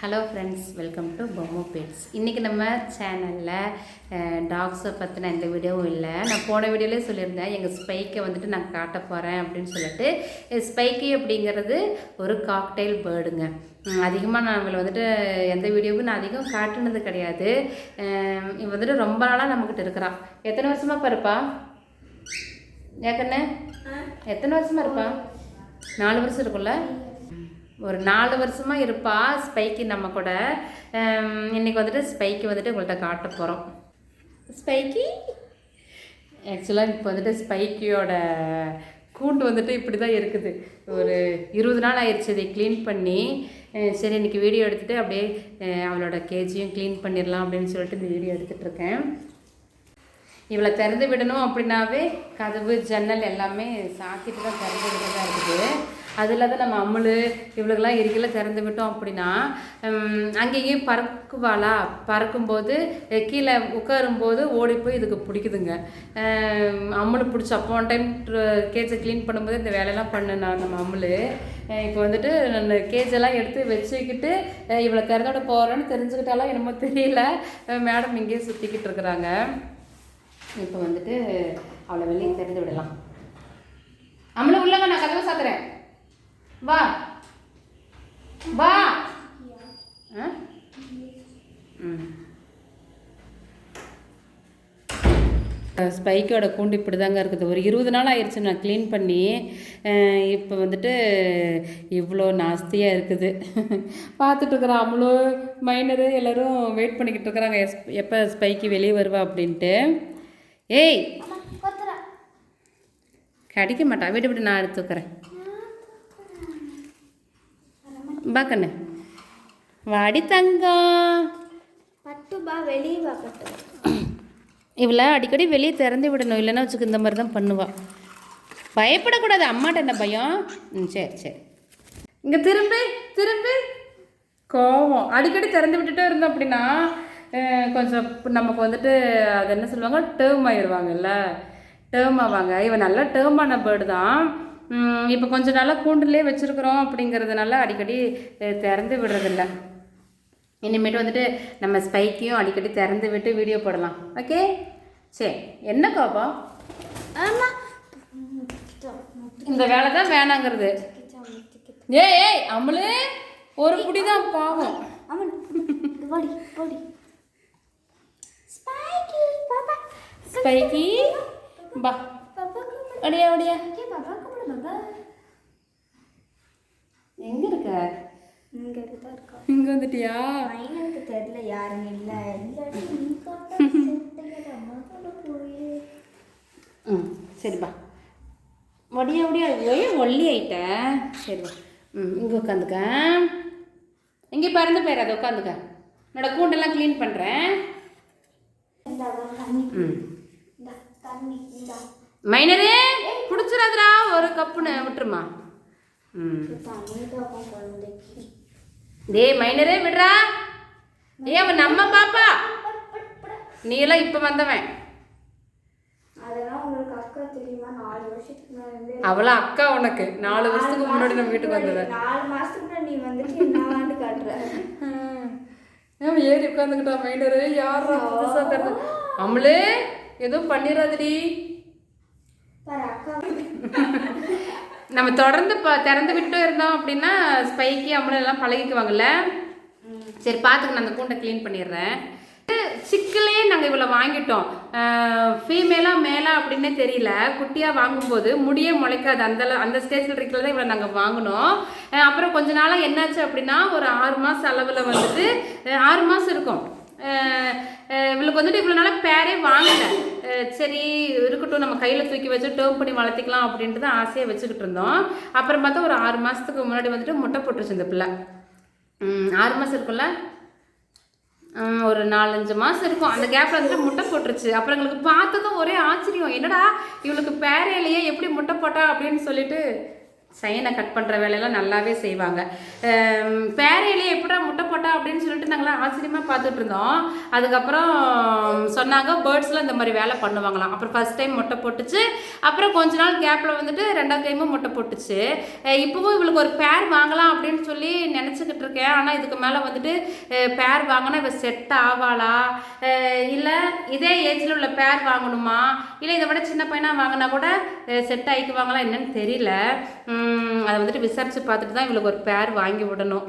Hello friends welcome to பொம்மோ pets இன்றைக்கி நம்ம சேனலில் டாக்ஸை பற்றின எந்த வீடியோவும் இல்லை. நான் போன வீடியோலேயே சொல்லியிருந்தேன் எங்கள் ஸ்பைக்கை வந்துட்டு நான் காட்ட போகிறேன் அப்படின்னு சொல்லிட்டு. ஸ்பைக்கி அப்படிங்கிறது ஒரு காக்டெயில் பேர்டுங்க அதிகமாக நான் இவளை வந்துட்டு எந்த வீடியோவும் நான் அதிகம் காட்டுனது கிடையாது. இவ வந்துட்டு ரொம்ப நாளாக நம்மக்கிட்ட இருக்கிறான் எத்தனை வருஷமாக பாருப்பா? ஏக்கண்ணே எத்தனை வருஷமா இருப்பா? நாலு வருஷம் இருக்கும்ல? ஒரு நாலு வருஷமா இருப்பா ஸ்பைக்கு நம்ம கூட. ஹம், இன்னைக்கு வந்துட்டு ஸ்பைக்கு வந்துட்டு உங்கள்கிட்ட காட்ட போகிறோம் ஸ்பைக்கி ஆக்சுவலாக இப்போ வந்துட்டு ஸ்பைக்கியோட கூண்டு வந்துட்டு இப்படி தான் இருக்குது. ஒரு இருபது நாள் ஆயிடுச்சு இதை க்ளீன் பண்ணி. சரி இன்னைக்கு வீடியோ எடுத்துகிட்டு அப்படியே அவளோட கேஜியும் க்ளீன் பண்ணிடலாம் அப்படின்னு சொல்லிட்டு இந்த வீடியோ எடுத்துகிட்டு இருக்கேன். இவளை திறந்து விடணும் அப்படின்னாவே கதவு ஜன்னல் எல்லாமே சாத்திட்டு தான் திறந்து விடதா இருக்குது. அது இல்லாத நம்ம அம்முள் இவளுக்கெல்லாம் இருக்கையில் திறந்து விட்டோம் அப்படின்னா அங்கேயும் பறக்குவாளா? பறக்கும்போது கீழே உட்காரும்போது ஓடி போய் இதுக்கு பிடிக்குதுங்க. அம்முள் பிடிச்ச போன டைம் கேஜை க்ளீன் பண்ணும்போது இந்த வேலையெல்லாம் பண்ணேன் நான் நம்ம அம்முள். இப்போ வந்துட்டு நான் கேஜெல்லாம் எடுத்து வச்சுக்கிட்டு இவ்வளோ திறந்தோட போகிறேன்னு தெரிஞ்சுக்கிட்டாலும் என்னமோ தெரியல. மேடம் இங்கேயே சுற்றிக்கிட்டு இருக்கிறாங்க. இப்போ வந்துட்டு அவளை வெளியே திறந்து விடலாம். அம்மள உள்ளவங்க நான் கதவை சாத்துறேன். வா. வா. ஸ்பைக்கோட கூண்டு இப்படி தாங்க இருக்குது. ஒரு இருபது நாள் ஆயிடுச்சு நான் க்ளீன் பண்ணி. இப்போ வந்துட்டு இவ்வளோ நாஸ்தியாக இருக்குது. பார்த்துட்டு இருக்கிறோம் அவ்வளோ மைனரு எல்லோரும் வெயிட் பண்ணிக்கிட்டு இருக்கிறாங்க. எஸ் எப்போ ஸ்பைக்கு வெளியே வருவா அப்படின்ட்டு. ஏய்! கடிக்க மாட்டா. விட்டு விட்டு நான் எடுத்துக்கிறேன் பா கண்ணு வாடி தங்கம் பட்டு பா வெளியே பட்டு. இவளை அடிக்கடி வெளியே திறந்து விடணும். இல்லைன்னா வச்சுக்க இந்த மாதிரி தான் பண்ணுவா. பயப்படக்கூடாது. அம்மாட்ட என்ன பயம்? ம் சரி சரி. இங்கே திரும்பி திரும்பி. கோவம். அடிக்கடி திறந்து விட்டுட்டே இருந்தோம் அப்படின்னா கொஞ்சம் நமக்கு வந்துட்டு அது என்ன சொல்லுவாங்க? டேர்ம் ஆயிடுவாங்கல்ல டேர்ம் ஆவாங்க. இவன் நல்லா டேர்ம் ஆன பேர்டு தான். இப்போ கொஞ்ச நாளாக கூண்டுலேயே வச்சுருக்குறோம் அப்படிங்கிறதுனால அடிக்கடி திறந்து விடுறதில்ல. இனிமேட்டு வந்துட்டு நம்ம ஸ்பைக்கையும் அடிக்கடி திறந்து விட்டு வீடியோ போடலாம். ஓகே சரி என்ன கோபம்? இந்த வேலை தான் வேணாங்கிறது. ஏய் ஏய் அம்மளே ஒரு புடி தான் பாவம் ஸ்பைக்கி பா. அடியா அடியா. கே பாப்பா கூப்பிடு பாப்பா எங்க இருக்க? இங்க தான் இருக்கா இங்க வந்துட்டியா? மைனருக்கு தெரியல யாரும் இல்ல. ம் சரிப்பா ஒடியா ஒடியா ஒய் ஒல்லி ஆயிட்ட. சரிப்பா ம் இங்கே உட்காந்துக்க இங்கே பறந்து போயிடாத உட்காந்துக்க என்னோட கூண்டெல்லாம் க்ளீன் பண்ணுறேன் இந்த தண்ணி. ம். மைனரே பிடிச்சிடாதடா ஒரு கப்புன்னு விட்டுருமா. ம். டேய் மைனரே விடுறா. ஏ அவன் நம்ம பாப்பா. நீ எல்லாம் இப்போ வந்தவன். அக்கா அவளா அக்கா உனக்கு. நாலு வருஷத்துக்கு முன்னாடி நம்ம வீட்டுக்கு வந்தவ நாலு மாசத்துக்கு நீ வந்துட்டு நான் ஏறி உட்காந்துக்கிட்டா மைனரு யாரும் புதுசா தருது அம்மளே எதுவும் பண்ணிடாதடி நம்ம தொடர்ந்து ப திறந்து விட்டு இருந்தோம் அப்படின்னா ஸ்பைக்கி அம்மளை எல்லாம் பழகிக்குவாங்கல்ல? சரி பார்த்துக்க நான் அந்த கூண்டை க்ளீன் பண்ணிடுறேன். சிக்கலே நாங்கள் இவ்வளோ வாங்கிட்டோம். ஃபீமேலாக மேலா அப்படின்னே தெரியல. குட்டியாக வாங்கும்போது முடியே முளைக்காது. அந்த அந்த ஸ்டேஜில் இருக்கிறத தான் இவ்வளோ நாங்கள் வாங்கினோம் அப்புறம் கொஞ்ச நாளாக என்னாச்சு அப்படின்னா ஒரு ஆறு மாதம் அளவில் வந்துட்டு ஆறு மாதம் இருக்கும். இவளுக்கு வந்துட்டு இவ்வளோ நாளாக பேரே வாங்கலை. சரி இருக்கட்டும் நம்ம கையில் தூக்கி வச்சு டேர்ம் பண்ணி வளர்த்திக்கலாம் அப்படின்ட்டு தான் ஆசையாக வச்சுக்கிட்டு இருந்தோம். அப்புறம் பார்த்தா ஒரு ஆறு மாதத்துக்கு முன்னாடி வந்துட்டு முட்டை போட்டுருச்சு இந்த பிள்ளை. ஆறு மாதம் இருக்கும்ல? ஒரு நாலஞ்சு மாதம் இருக்கும். அந்த கேப்பில் வந்துட்டு முட்டை போட்டுருச்சு. அப்புறம் எங்களுக்கு பார்த்ததும் ஒரே ஆச்சரியம். என்னடா இவளுக்கு பேரையிலேயே எப்படி முட்டை போட்டா அப்படின்னு சொல்லிட்டு சைனை கட் பண்ணுற வேலையெல்லாம் நல்லாவே செய்வாங்க. பேரையிலேயே எப்படா முட்டை போட்டா அப்படின்னு சொல்லிட்டு நாங்களாம் ஆச்சரியமாக பார்த்துட்டு இருந்தோம். அதுக்கப்புறம் சொன்னாங்க பேர்ட்ஸ்லாம் இந்த மாதிரி வேலை பண்ணுவாங்களாம். அப்புறம் ஃபர்ஸ்ட் டைம் முட்டை போட்டுச்சு. அப்புறம் கொஞ்ச நாள் கேப்பில் வந்துட்டு ரெண்டாவது டைமும் முட்டை போட்டுச்சு. இப்போவும் இவளுக்கு ஒரு பேர் வாங்கலாம் அப்படின்னு சொல்லி நினச்சிக்கிட்டு இருக்கேன். ஆனால் இதுக்கு மேலே வந்துட்டு பேர் வாங்கினா இவள் செட் ஆவாளா? இல்லை இதே ஏஜில் உள்ள பேர் வாங்கணுமா? இல்லை இதை விட சின்ன பையனாக வாங்கினா கூட செட் ஆகிக்குவாங்களா என்னன்னு தெரியல. அதை வந்துட்டு விசாரித்து பார்த்துட்டு தான் இவளுக்கு ஒரு பேர் வாங்கி விடணும்.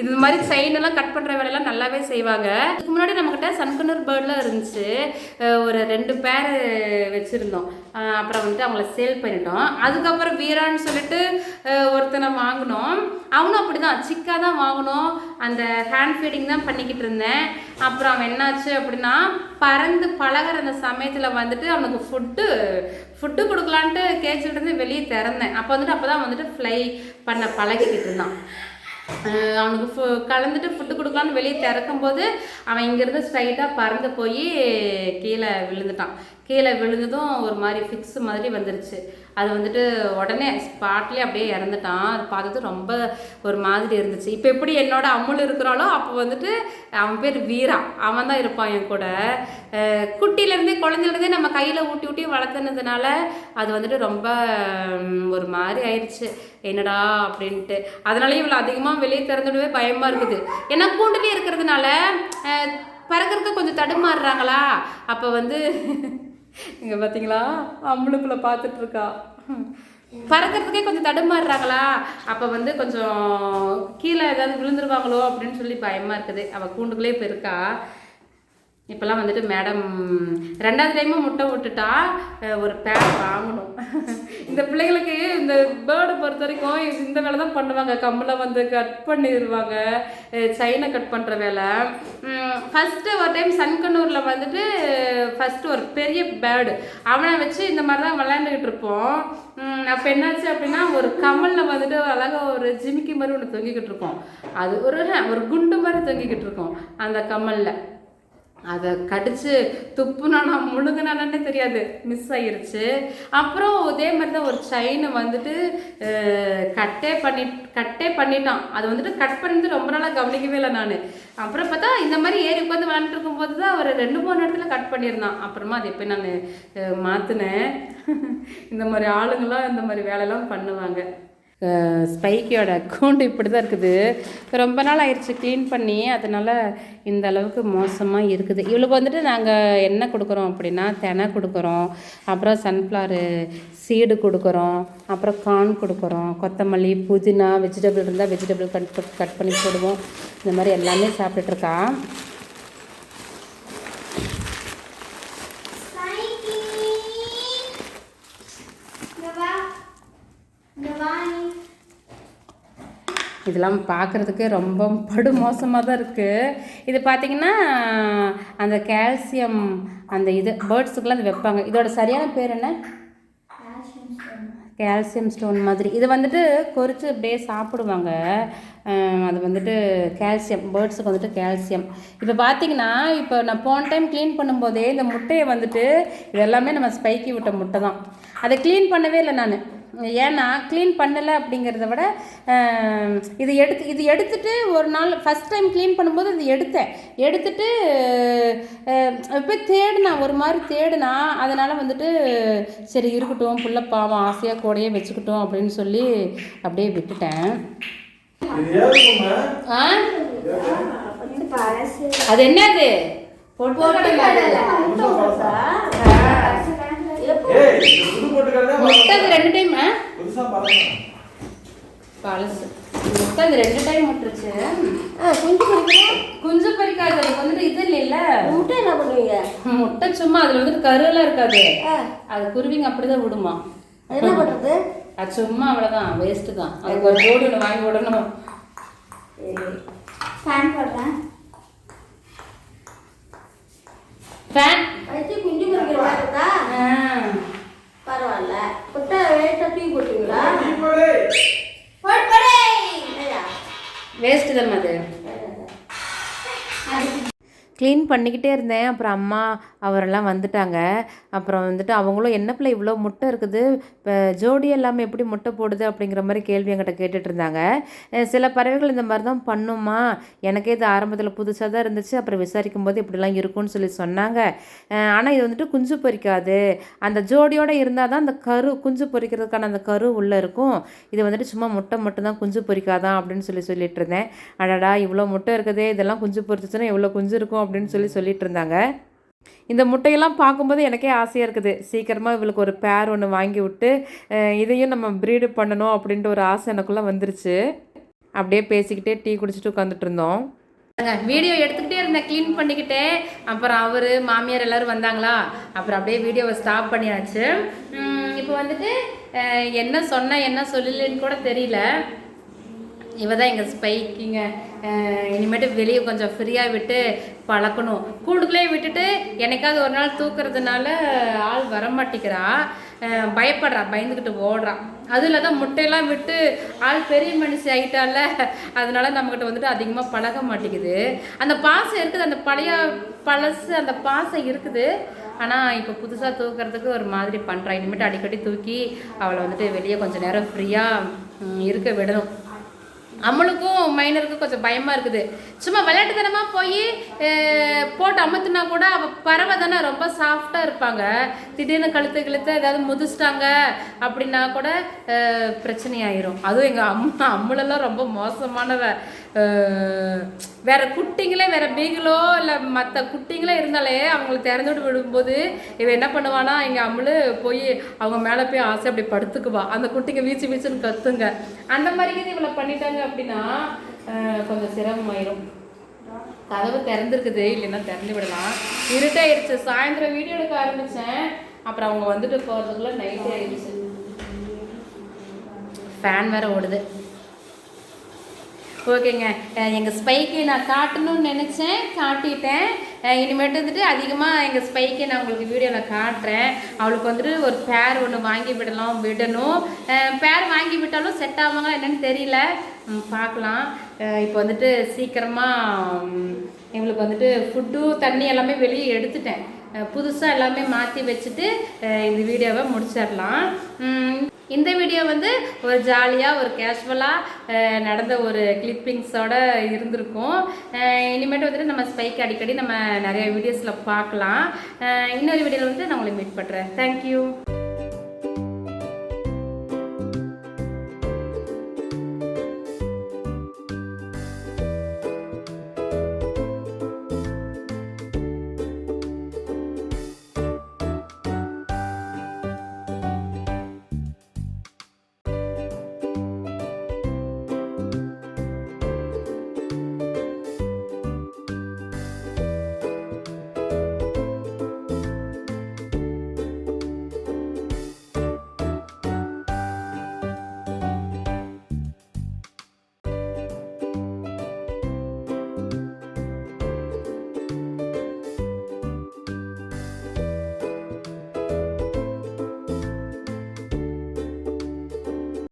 இது மாதிரி செயின் எல்லாம் கட் பண்ணுற வேலையெல்லாம் நல்லாவே செய்வாங்க. இதுக்கு முன்னாடி நம்மக்கிட்ட சன்கனூர் பேர்ட்லாம் இருந்துச்சு. ஒரு ரெண்டு பேர் வச்சுருந்தோம். அப்புறம் வந்துட்டு அவங்கள சேல் பண்ணிட்டோம். அதுக்கப்புறம் வீரான்னு சொல்லிட்டு ஒருத்தனை வாங்கினோம். அவனும் அப்படி தான் சிக்காக தான் வாங்கினோம். அந்த ஹேண்ட் ஃபீடிங் தான் பண்ணிக்கிட்டு இருந்தேன். அப்புறம் அவன் என்னாச்சு அப்படின்னா பறந்து பழகுற அந்த சமயத்தில் வந்துட்டு அவனுக்கு ஃபுட்டு ஃபுட்டு கொடுக்கலான்ட்டு கேஜில் இருந்து வெளியே திறந்தேன். அப்போ வந்துட்டு அப்போ தான் வந்துட்டு ஃப்ளை பண்ண பழகிக்கிட்டு இருந்தான். அவனுக்கு ஃபு கலந்துட்டு ஃபுட்டு கொடுக்கலான்னு வெளியே திறக்கும் போது அவன் இங்கேருந்து ஸ்ட்ரைட்டாக பறந்து போய் கீழே விழுந்துட்டான். கீழே விழுந்ததும் ஒரு மாதிரி ஃபிக்ஸ் மாதிரி வந்துருச்சு. அது வந்துட்டு உடனே ஸ்பாட்லேயே அப்படியே இறந்துட்டான். அது பார்த்தது ரொம்ப ஒரு மாதிரி இருந்துச்சு. இப்போ எப்படி என்னோட அம்முள் இருக்கிறாளோ அப்போ வந்துட்டு அவன் பேர் வீரா. அவன் தான் இருப்பான் என் கூட. குட்டியிலேருந்தே குழந்தையிலேருந்தே நம்ம கையில் ஊட்டி ஊட்டி வளர்த்துனதுனால அது வந்துட்டு ரொம்ப ஒரு மாதிரி ஆயிடுச்சு என்னடா அப்படின்ட்டு. அதனால இவ்வளோ அதிகமாக வெளியே திறந்துடவே பயமாக இருக்குது. ஏன்னா கூண்டுலேயே இருக்கிறதுனால பறக்கிறதுக்கு கொஞ்சம் தடுமாறுறாங்களா? அப்போ வந்து இங்கே பார்த்தீங்களா அம்மளுக்குள்ள பார்த்துட்டு இருக்கா பறக்கிறதுக்கே கொஞ்சம் தடுமாறுறாங்களா? அப்போ வந்து கொஞ்சம் கீழே ஏதாவது விழுந்துருவாங்களோ அப்படின்னு சொல்லி பயமாக இருக்குது. அவள் கூண்டுக்குள்ளே இப்போ இருக்கா இப்போல்லாம் வந்துட்டு மேடம் ரெண்டாவது டைமும் முட்டை விட்டுட்டா ஒரு பேட் வாங்கணும். இந்த பிள்ளைங்களுக்கு இந்த பேர்டை பொறுத்த வரைக்கும் இந்த வேலை தான் பண்ணுவாங்க. கம்மலை வந்து கட் பண்ணிடுவாங்க சைனை கட் பண்ணுற வேலை. ஃபஸ்ட்டு ஒரு டைம் சன்கனூரில் வந்துட்டு ஃபஸ்ட்டு ஒரு பெரிய பேர்டு அவனை வச்சு இந்த மாதிரி தான் விளையாண்டுக்கிட்டு இருப்போம். அப்போ என்னாச்சு அப்படின்னா ஒரு கமலில் வந்துட்டு அழகாக ஒரு ஜிமிக்கி மாதிரி ஒன்று தொங்கிக்கிட்டு இருக்கோம். அது ஒரு ஒரு குண்டு மாதிரி தொங்கிக்கிட்டு இருக்கோம் அந்த கமலில். அதை கடிச்சு துப்புனானா முழுங்கினானே தெரியாது. மிஸ் ஆயிருச்சு. அப்புறம் இதே மாதிரி தான் ஒரு செயினை வந்துட்டு கட்டே பண்ணி கட்டே பண்ணிட்டான். அது வந்துட்டு கட் பண்ணிட்டு ரொம்ப நாளாக கவனிக்கவே இல்லை நான். அப்புறம் பார்த்தா இந்த மாதிரி ஏறி உட்காந்து விளாண்டுட்டு இருக்கும்போது தான் ஒரு ரெண்டு மூணு இடத்துல கட் பண்ணியிருந்தான். அப்புறமா அதை போய் நான் மாற்றினேன் இந்த மாதிரி ஆளுங்களாம் இந்த மாதிரி வேலையெல்லாம் பண்ணுவாங்க. ஸ்பைக்கியோட கூண்டு இப்படி தான் இருக்குது. ரொம்ப நாள் ஆயிடுச்சு க்ளீன் பண்ணி அதனால் இந்த அளவுக்கு மோசமாக இருக்குது. இவளுக்கு வந்துட்டு நாங்கள் என்ன கொடுக்குறோம் அப்படின்னா தெனை கொடுக்குறோம் அப்புறம் சன்ஃப்ளவரு சீடு கொடுக்குறோம் அப்புறம் கார்ன் கொடுக்குறோம் கொத்தமல்லி புதினா வெஜிடபிள் இருந்தால் வெஜிடபிள் கட் கட் பண்ணி போடுவோம். இந்த மாதிரி எல்லாமே சாப்பிட்டுட்ருக்கா Spiky. இங்க வா. இங்க வா நீ. இதெல்லாம் பார்க்குறதுக்கு ரொம்ப படு மோசமாக தான் இருக்குது இது பார்த்திங்கன்னா அந்த கால்சியம் அந்த இது பேர்ட்ஸுக்கெல்லாம் அது வைப்பாங்க. இதோட சரியான பேர் என்ன? கால்சியம் ஸ்டோன் மாதிரி. இது வந்துட்டு கொறித்து அப்படியே சாப்பிடுவாங்க. அது வந்துட்டு கால்சியம் பேர்ட்ஸுக்கு வந்துட்டு கால்சியம் இப்போ பார்த்தீங்கன்னா இப்போ நான் போன டைம் க்ளீன் பண்ணும்போதே இந்த முட்டையை வந்துட்டு இதெல்லாமே நம்ம ஸ்பைக்கி விட்ட முட்டை தான் அதை க்ளீன் பண்ணவே இல்லை நான். ஏன்னா க்ளீன் பண்ணலை அப்படிங்கிறத விட இது எடுத்து இது எடுத்துட்டு ஒரு நாள் ஃபஸ்ட் டைம் க்ளீன் பண்ணும்போது இது எடுத்தேன். எடுத்துட்டு போய் தேடினா ஒரு மாதிரி தேடினா அதனால் வந்துட்டு சரி இருக்கட்டும் புள்ள பாவம் ஆசையாக கூடயே வச்சுக்கிட்டோம் அப்படின்னு சொல்லி அப்படியே விட்டுட்டேன். அது என்னது? பொட்டு ஏய் இது புது போட்டுக்கிறதே ரெண்டு டைம் புதுசா பாருங்க பழசு. ரெண்டு டைம் முட்டுருச்சு குஞ்சு பொரிக்கிறா? குஞ்சு பறிக்காது அதுக்கு வந்துட்டு இது இல்லைல்ல. முட்டை என்ன பண்ணுவீங்க? முட்டை சும்மா அதில் வந்துட்டு கருவெல்லாம் இருக்காது. அது குருவிங்க அப்படிதான் விடுமா. அது என்ன பண்றது? அது சும்மா அவ்வளோதான் வேஸ்ட்டு தான். அதுக்கு ஒரு ஜோடி ஒன்று வாங்கி விடணும். ஃபேன் போடுறேன் ஃபேன் வச்சு குஞ்சு பொரிக்கிற மாதிரி இருக்கா? பரவாயில்ல. முட்டை வேட்டை தூக்கி போட்டுங்களா? வேஸ்ட்டு தான் அது. க்ளீன் பண்ணிக்கிட்டே இருந்தேன். அப்புறம் அம்மா அவரெல்லாம் வந்துட்டாங்க. அப்புறம் வந்துட்டு அவங்களும் என்ன பிள்ளை இவ்வளோ முட்டை இருக்குது? இப்போ ஜோடி எல்லாமே எப்படி முட்டை போடுது? அப்படிங்கிற மாதிரி கேள்வி என்கிட்ட கேட்டுட்டு இருந்தாங்க. சில பறவைகள் இந்த மாதிரி தான் பண்ணுமா? எனக்கே இது ஆரம்பத்தில் புதுசாக தான் இருந்துச்சு. அப்புறம் விசாரிக்கும் போது இப்படிலாம் இருக்கும்னு சொல்லி சொன்னாங்க. ஆனால் இது வந்துட்டு குஞ்சு பொறிக்காது. அந்த ஜோடியோடு இருந்தால் தான் அந்த கரு குஞ்சு பொறிக்கிறதுக்கான அந்த கரு உள்ளே இருக்கும். இது வந்துட்டு சும்மா முட்டை மட்டும்தான் குஞ்சு பொறிக்காதான் அப்படின்னு சொல்லி சொல்லிட்டு இருந்தேன். அடடா இவ்வளோ முட்டை இருக்குதே. இதெல்லாம் குஞ்சு பொரிச்சுச்சுன்னா எவ்வளோ குஞ்சு இருக்கும் அப்படின்னு சொல்லி சொல்லிட்டு இருந்தாங்க இந்த முட்டையெல்லாம் பார்க்கும்போது எனக்கே ஆசையாக இருக்குது. சீக்கிரமாக இவளுக்கு ஒரு பேர் ஒன்று வாங்கி விட்டு இதையும் நம்ம ப்ரீடு பண்ணணும் அப்படின்ட்டு ஒரு ஆசை எனக்குள்ளே வந்துருச்சு. அப்படியே பேசிக்கிட்டே டீ குடிச்சிட்டு உட்காந்துட்டு இருந்தோம். வீடியோ எடுத்துக்கிட்டே இருந்தேன் க்ளீன் பண்ணிக்கிட்டே. அப்புறம் அவர் மாமியார் எல்லாரும் வந்தாங்களா? அப்புறம் அப்படியே வீடியோவை ஸ்டாப் பண்ணியாச்சு. இப்போ வந்துட்டு என்ன சொன்ன என்ன சொல்லலன்னு கூட தெரியல. இவ தான் எங்கள் ஸ்பைக்கிங்க இனிமேட்டு வெளியே கொஞ்சம் ஃப்ரீயாக விட்டு பழக்கணும். கூண்டுக்குள்ளே விட்டுட்டு என்னைக்காவது ஒரு நாள் தூக்குறதுனால ஆள் வரமாட்டேங்கிறா. மாட்டேங்கிறா பயப்படுறா பயந்துக்கிட்டு ஓடுறா. அதுவும் தான் முட்டையெல்லாம் விட்டு ஆள் பெரிய மனுஷி ஆகிட்டால அதனால நம்மக்கிட்ட வந்துட்டு அதிகமாக பழக மாட்டேங்குது. அந்த பாசம் இருக்குது அந்த பழைய பழசு அந்த பாசம் இருக்குது. ஆனால் இப்போ புதுசாக தூக்குறதுக்கு ஒரு மாதிரி பண்ணுறான் இனிமேட்டு அடிக்கடி தூக்கி அவளை வந்துட்டு வெளியே கொஞ்சம் நேரம் ஃப்ரீயாக இருக்க விடணும். அம்மளுக்கும் மைனருக்கும் கொஞ்சம் பயமாக இருக்குது. சும்மா விளையாட்டுத்தனமாக போய் போட்டு அமுத்துனா கூட அவள் பறவை தானே ரொம்ப சாஃப்டாக இருப்பாங்க. திடீர்னு கழுத்து கழுத்து ஏதாவது முதிச்சிட்டாங்க அப்படின்னா கூட பிரச்சனையாயிரும். அதுவும் எங்கள் அம்மா அம்முலெல்லாம் ரொம்ப மோசமானவ. வேற குட்டிங்களே வேற பீகளோ இல்லை மற்ற குட்டிங்களே இருந்தாலே அவங்கள திறந்து விட்டு விடும்போது இவன் என்ன பண்ணுவானா எங்கள் அம்முளு போய் அவங்க மேலே போய் ஆசை அப்படி படுத்துக்குவா. அந்த குட்டிங்க வீச்சு வீச்சுன்னு கத்துங்க. அந்த மாதிரி இவளை பண்ணிட்டாங்க அப்படின்னா கொஞ்சம் சிரமமாயிரும். கதவு திறந்துருக்குது இல்லைன்னா திறந்து விடலாம். இருட்டாயிடுச்சு சாயந்தரம் வீடியோ எடுக்க ஆரம்பித்தேன் அப்புறம் அவங்க வந்துட்டு போகிறதுக்குள்ள நைட் ஆயிடுச்சு. ஃபேன் வேற ஓடுது. ஓகேங்க. எங்கள் ஸ்பைக்கை நான் காட்டணும்னு நினச்சேன். காட்டிட்டேன். இனிமேட்டு வந்துட்டு அதிகமாக எங்கள் ஸ்பைக்கை நான் உங்களுக்கு வீடியோவில் காட்டுறேன். அவளுக்கு வந்துட்டு ஒரு பேர் ஒன்று வாங்கி விடலாம் விடணும். பேர் வாங்கி விட்டாலும் செட் ஆவாங்களா என்னென்னு தெரியல. பார்க்கலாம். இப்போ வந்துட்டு சீக்கிரமாக இவளுக்கு வந்துட்டு ஃபுட்டு தண்ணி எல்லாமே வெளியே எடுத்துட்டேன். புதுசாக எல்லாமே மாற்றி வச்சுட்டு இந்த வீடியோவை முடிச்சிடலாம். இந்த வீடியோ வந்து ஒரு ஜாலியாக ஒரு கேஷுவலாக நடந்த ஒரு கிளிப்பிங்ஸோட இருந்திருக்கும். இனிமேட்டு வந்துட்டு நம்ம ஸ்பைக் அடிக்கடி நம்ம நிறைய வீடியோஸில் பார்க்கலாம். இன்னொரு வீடியோவில் வந்து நான் உங்களை மீட் பண்ணுறேன் தேங்க்யூ